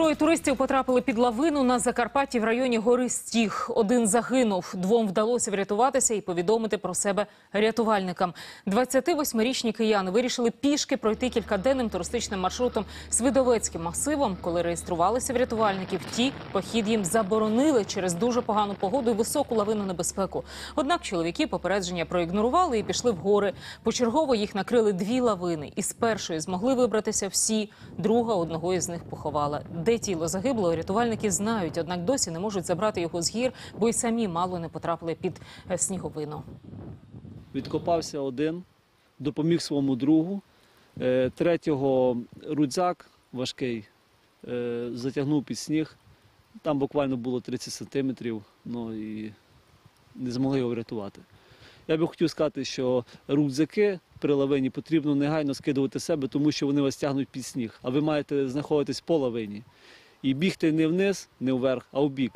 Троє туристів потрапили під лавину на Закарпатті в районі гори Стіг. Один загинув. Двом вдалося врятуватися і повідомити про себе рятувальникам. 28-річні кияни вирішили пішки пройти кількаденним туристичним маршрутом Свидовецьким масивом. Коли реєструвалися врятувальники, вті похід їм заборонили через дуже погану погоду і високу лавинну небезпеку. Однак чоловіки попередження проігнорували і пішли в гори. Почергово їх накрили дві лавини. Із першої змогли вибратися всі. Друга одного із них поховала. Де тіло загиблого, рятувальники знають, однак досі не можуть забрати його з гір, бо й самі мало не потрапили під е, сніговину. Відкопався один, допоміг своєму другу. Е, Третього рюкзак важкий е, затягнув під сніг. Там буквально було 30 сантиметрів, ну і не змогли його врятувати. Я би хотів сказати, що рюкзаки при лавині потрібно негайно скидувати себе, тому що вони вас тягнуть під сніг, а ви маєте знаходитись по лавині. І бігти не вниз, не вверх, а в бік.